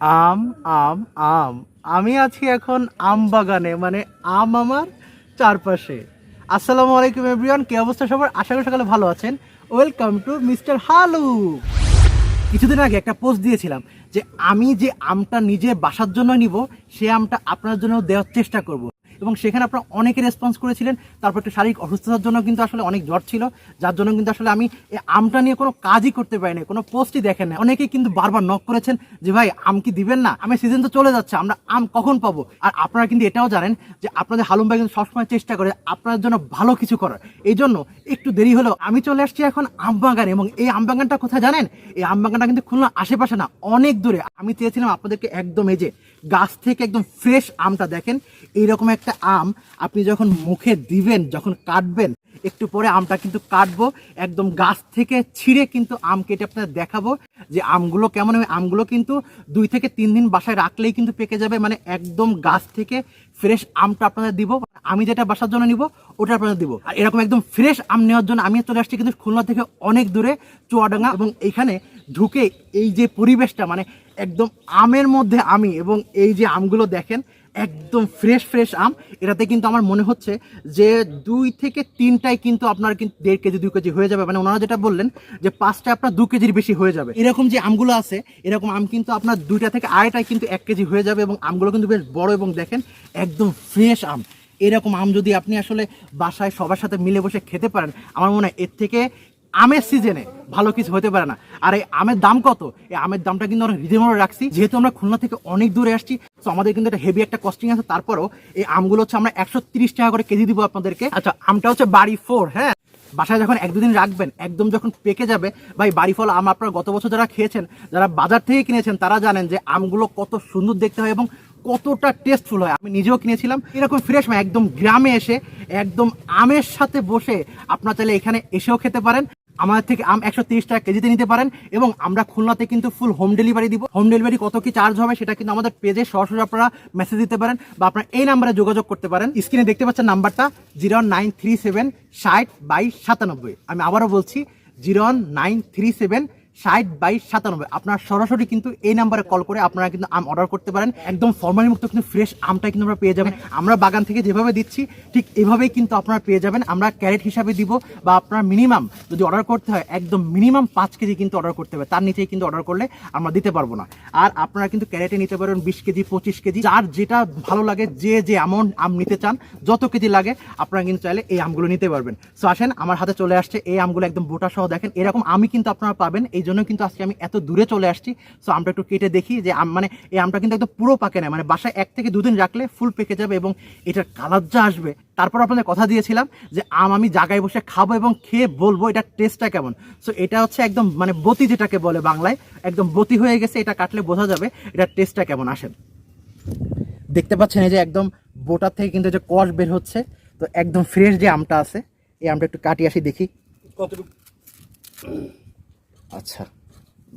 আম আম আম। আমি আছি এখন আম বাগানে মানে আম আমার চারপাশে। আসসালামু আলাইকুম এভরিওয়ান কি অবস্থা সবার? আশা করি সকালে ভালো আছেন। ওয়েলকাম টু মিস্টার হালু কিছুদিন আগে একটা পোস্ট দিয়েছিলাম যে, আমি যে আমটা নিজে বাসার জন্য নিব, সে আমটা আপনার জন্য দেওয়ার চেষ্টা করব। এবং সেখানে আপনারা অনেকে রেসপন্স করেছিলেন। তারপর একটু শারীরিক অসুস্থতার জন্য কিন্তু আসলে অনেক জ্বর ছিল। যার জন্য কিন্তু আসলে আমি এই আমটা নিয়ে কোনো কাজই করতে পারিনি, কোনো পোস্টই দেখেন না অনেকেই কিন্তু বারবার নক করেছেন যে, ভাই, আম কি দিবেন না? আমি সিজন তো চলে যাচ্ছে, আমরা আম কখন পাবো? আর আপনারা কিন্তু এটাও জানেন যে, আপনাদের হালুম ভাই কিন্তু সবসময় চেষ্টা করে আপনার জন্য ভালো কিছু করার। এই জন্য একটু দেরি হলেও আমি চলে আসছি এখন আম বাগানে। এবং এই আম বাগানটা কোথায় জানেন? এই আম বাগানটা কিন্তু খুলনা আশেপাশে না, অনেক দূরে। আমি চেয়েছিলাম আপনাদেরকে একদম এই যে, গাছ থেকে একদম ফ্রেশ আমটা দেখেন। এইরকম একটা আম আপনি যখন মুখে দিবেন, যখন কাটবেন, একটু পরে আমটা কিন্তু কাটবো, একদম গাছ থেকে ছিঁড়ে কিন্তু আম কেটে আপনাদের দেখাবো যে আমগুলো কেমন হবে। আমগুলো কিন্তু দুই থেকে তিন দিন বাসায় রাখলেই কিন্তু পেকে যাবে মানে একদম গাছ থেকে ফ্রেশ আমটা আপনাদের দিব। আমি যেটা বাসার জন্য নিব, ওটা আপনাদের দিব। আর এরকম একদম ফ্রেশ আম নেওয়ার জন্য আমি চলে আসছি কিন্তু খুলনা থেকে অনেক দূরে, চুয়াডাঙ্গা এবং এইখানে ঢুকে এই যে পরিবেশটা মানে একদম আমের মধ্যে আমি এবং এই যে আমগুলো দেখেন একদম ফ্রেশ ফ্রেশ আম। এটাতে কিন্তু আমার মনে হচ্ছে যে দুই থেকে তিনটাই কিন্তু আপনার কিন্তু দেড় কেজি, দুই কেজি হয়ে যাবে। মানে ওনারা যেটা বললেন যে পাঁচটা আপনার দু কেজির বেশি হয়ে যাবে। এরকম যে আমগুলো আছে, এরকম আম কিন্তু আপনার দুইটা থেকে আড়াইটাই কিন্তু এক কেজি হয়ে যাবে এবং আমগুলো কিন্তু বেশ বড় এবং দেখেন একদম ফ্রেশ আম। এরকম আম যদি আপনি আসলে বাসায় সবার সাথে মিলে বসে খেতে পারেন, আমার মনে হয় এর থেকে আমের সিজনে ভালো কিছু হতে পারে না। আর এই আমের দাম কত? এই আমের দামটা কিন্তু আমরা রিজনেবল রাখছি। যেহেতু আমরা খুলনা থেকে অনেক দূরে আসছি তো আমাদের কিন্তু একটা হেভি একটা কস্টিং আছে। তারপরেও এই আমগুলো হচ্ছে আমরা একশো টাকা করে কেজি দিব আপনাদেরকে। আচ্ছা আমটা হচ্ছে বাড়ি ফোর হ্যাঁ? বাসায় যখন এক দুদিন রাখবেন, একদম যখন পেকে যাবে, ভাই, বাড়ি ফল আম আপনারা গত বছর যারা খেয়েছেন, যারা বাজার থেকে কিনেছেন, তারা জানেন যে আমগুলো কত সুন্দর দেখতে হয় এবং কতটা টেস্টফুল হয়। আমি নিজেও কিনেছিলাম। এরকম ফ্রেশ মানে একদম গ্রামে এসে, একদম আমের সাথে বসে আপনারা চাইলে এখানে এসেও খেতে পারেন। আমাদের থেকে আম একশো তিরিশ টাকা কেজিতে নিতে পারেন এবং আমরা খুলনাতে কিন্তু ফুল হোম ডেলিভারি দিব। হোম ডেলিভারি কত কি চার্জ হবে সেটা কিন্তু আমাদের পেজে সরাসরি আপনারা মেসেজ দিতে পারেন বা আপনারা এই নাম্বারে যোগাযোগ করতে পারেন। স্ক্রিনে দেখতে পাচ্ছেন নাম্বারটা জিরো নাইন থ্রি সেভেন ষাট বাইশ সাতানব্বই। আমি আবারও বলছি জিরো নাইন থ্রি সেভেন ষাট বাইশ সাতানব্বই। আপনারা সরাসরি কিন্তু এই নাম্বারে কল করে আপনারা কিন্তু আম অর্ডার করতে পারেন। একদম ফর্মালি মুক্ত কিন্তু ফ্রেশ আমটা কিন্তু আমরা পেয়ে যাবেন। আমরা বাগান থেকে যেভাবে দিচ্ছি ঠিক এভাবেই কিন্তু আপনারা পেয়ে যাবেন। আমরা ক্যারেট হিসাবে দিব বা আপনার মিনিমাম যদি অর্ডার করতে হয় একদম মিনিমাম পাঁচ কেজি কিন্তু অর্ডার করতে হবে। তার নিচেই কিন্তু অর্ডার করলে আমরা দিতে পারব না। আর আপনারা কিন্তু ক্যারেটে নিতে পারেন বিশ কেজি পঁচিশ কেজি। যার যেটা ভালো লাগে যে যে এমন আম নিতে চান যত কেজি লাগে আপনারা কিন্তু চাইলে এই আমগুলো নিতে পারবেন। সো আসেন আমার হাতে চলে আসছে। এই আমগুলো একদম বোটা সহ দেখেন। এরকম আমি কিন্তু আপনারা পাবেন। এই জন্য কিন্তু আজকে আমি এত দূরে চলে আসছি। সো আমটা একটু কেটে দেখি যে মানে এই আমটা কিন্তু একদম পুরো পাকে না মানে বাসায় এক থেকে দুদিন রাখলে ফুল পেকে যাবে এবং এটার কালার যা আসবে। তারপর আপনাদের কথা দিয়েছিলাম যে আম আমি জায়গায় বসে খাব এবং খেয়ে বলব এটার টেস্টটা কেমন। সো এটা হচ্ছে একদম মানে বতি যেটাকে বলে বাংলায়। একদম বতি হয়ে গেছে, এটা কাটলে বোঝা যাবে এটার টেস্টটা কেমন। আসেন। দেখতে পাচ্ছেন এই যে একদম বোটার থেকে কিন্তু এই যে কষ বের হচ্ছে। তো একদম ফ্রেশ যে আমটা আছে, এই আমটা একটু কাটিয়ে আসি দেখি। কতটুকু? আচ্ছা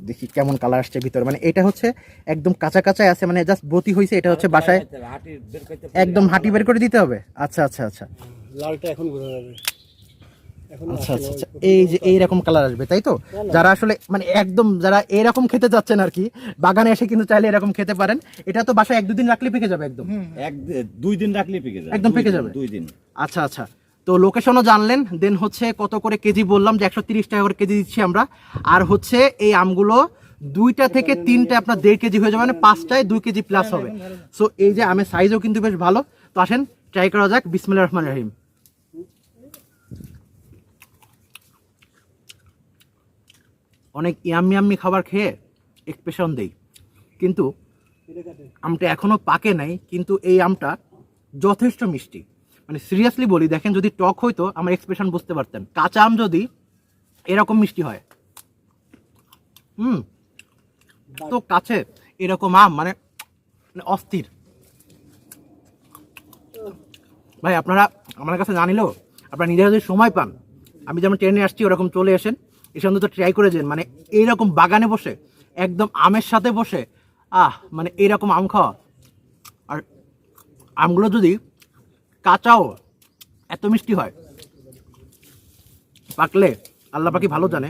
দেখি কেমন কালার আসছে ভিতরে। মানে এটা হচ্ছে একদম কাঁচা কাঁচাই আছে মানে জাস্ট বতি হয়েছে এটা হচ্ছে বাসায় হাঁটি বের করতে একদম হাঁটি বের করে দিতে হবে? আচ্ছা আচ্ছা আচ্ছা। লালটা এখন বোঝা যাবে। আচ্ছা আচ্ছা আচ্ছা এই যে এইরকম কালার আসবে তাই তো? যারা আসলে মানে একদম যারা এরকম খেতে যাচ্ছেন আর কি বাগানে এসে কিন্তু চাইলে এরকম খেতে পারেন। এটা তো বাসায় এক দুদিন রাখলে পেকে যাবে একদম। এক দুই দিন রাখলে পেকে যাবে। একদম পেকে যাবে? দুই দিন। আচ্ছা আচ্ছা। তো লোকেশনও জানলেন দেন হচ্ছে কত করে কেজি বললাম যে একশো টাকা করে কেজি দিচ্ছি আমরা। আর হচ্ছে এই আমগুলো দুইটা থেকে তিনটা আপনার দেড় কেজি হয়ে যাবে মানে পাঁচটায় দুই কেজি প্লাস হবে। সো এই যে আমের সাইজও কিন্তু বেশ ভালো। তো আসেন ট্রাই করা যাক। বিসমিল্লা রহমান রহিম। অনেক ইয়াম্মি ইয়াম্মি খাবার খেয়ে এক্সপ্রেশন দেই। কিন্তু আমটা এখনও পাকে নাই, কিন্তু এই আমটা যথেষ্ট মিষ্টি। মানে সিরিয়াসলি বলি, দেখেন যদি টক হইতো, আমার এক্সপ্রেশন বুঝতে পারতেন। কাঁচা আম যদি এরকম মিষ্টি হয়, হুম, তো কাছে এরকম আম মানে মানে অস্থির। ভাই, আপনারা আমার কাছে জানিলেও আপনারা নিজেরা যদি সময় পান, আমি যেমন ট্রেনে আসছি, ওরকম চলে আসেন এসে অন্তত ট্রাই করে যান মানে এইরকম বাগানে বসে, একদম আমের সাথে বসে, আহ মানে এইরকম আম খাওয়া। আর আমগুলো যদি কাঁচাও এত মিষ্টি হয়। পাকলে আল্লাহ পাখি ভালো জানে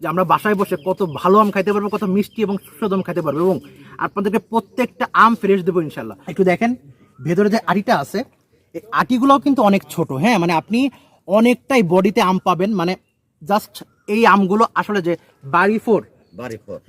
যে আমরা বাসায় বসে কত ভালো আম খাইতে পারব কত মিষ্টি এবং সুস্বাদু আম খাইতে পারব এবং আপনাদেরকে প্রত্যেকটা আম ফ্রেশ দেবো ইনশাল্লাহ একটু দেখেন ভেতরে যে আটিটা আছে এই আটিগুলোও কিন্তু অনেক ছোট হ্যাঁ? মানে আপনি অনেকটাই বডিতে আম পাবেন মানে জাস্ট এই আমগুলো আসলে যে বাড়ি ফোর।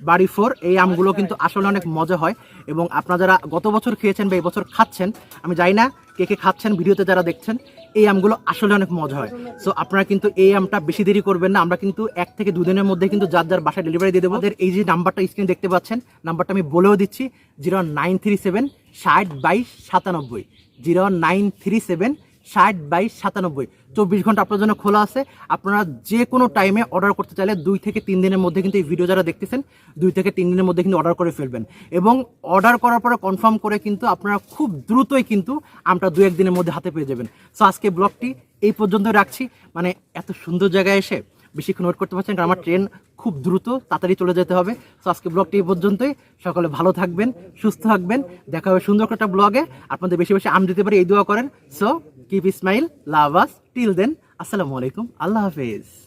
বাড়ি ফোর এই আমগুলো কিন্তু আসলে অনেক মজা হয় এবং আপনারা যারা গত বছর খেয়েছেন বা এই বছর খাচ্ছেন আমি জানি না কে কে খাচ্ছেন, ভিডিওতে যারা দেখছেন, এই আমগুলো আসলে অনেক মজা হয়। সো আপনারা কিন্তু এই আমটা বেশি দেরি করবেন না। আমরা কিন্তু এক থেকে দুদিনের মধ্যে কিন্তু যার যার বাসায় ডেলিভারি দিয়ে দেবো। এই যে নাম্বারটা স্ক্রিনে দেখতে পাচ্ছেন, নাম্বারটা আমি বলেও দিচ্ছি জিরো নাইন থ্রি সেভেন ষাট বাইশ সাতানব্বই। জিরো নাইন থ্রি সেভেন ষাট বাইশ সাতানব্বই। চব্বিশ ঘণ্টা আপনার জন্য খোলা আছে। আপনারা যে কোনো টাইমে অর্ডার করতে চাইলে দুই থেকে তিন দিনের মধ্যে কিন্তু এই ভিডিও যারা দেখতেছেন, দুই থেকে তিন দিনের মধ্যে কিন্তু অর্ডার করে ফেলবেন। এবং অর্ডার করার পরে কনফার্ম করে কিন্তু আপনারা খুব দ্রুতই কিন্তু আমটা দু একদিনের মধ্যে হাতে পেয়ে যাবেন। সো আজকে ব্লগটি এই পর্যন্ত রাখছি। মানে এত সুন্দর জায়গায় এসে বেশিক্ষণ ওয়েট করতে পারছেন কারণ আমার ট্রেন খুব দ্রুত তাড়াতাড়ি চলে যেতে হবে। সো আজকে ব্লগটি এই পর্যন্তই। সকলে ভালো থাকবেন, সুস্থ থাকবেন। দেখা হবে সুন্দর একটা ব্লগে আপনাদের বেশি বেশি আম দিতে পারি, এই দোয়া করেন। So keep smile love us till then আসসালামু আলাইকুম আল্লাহ হাফেজ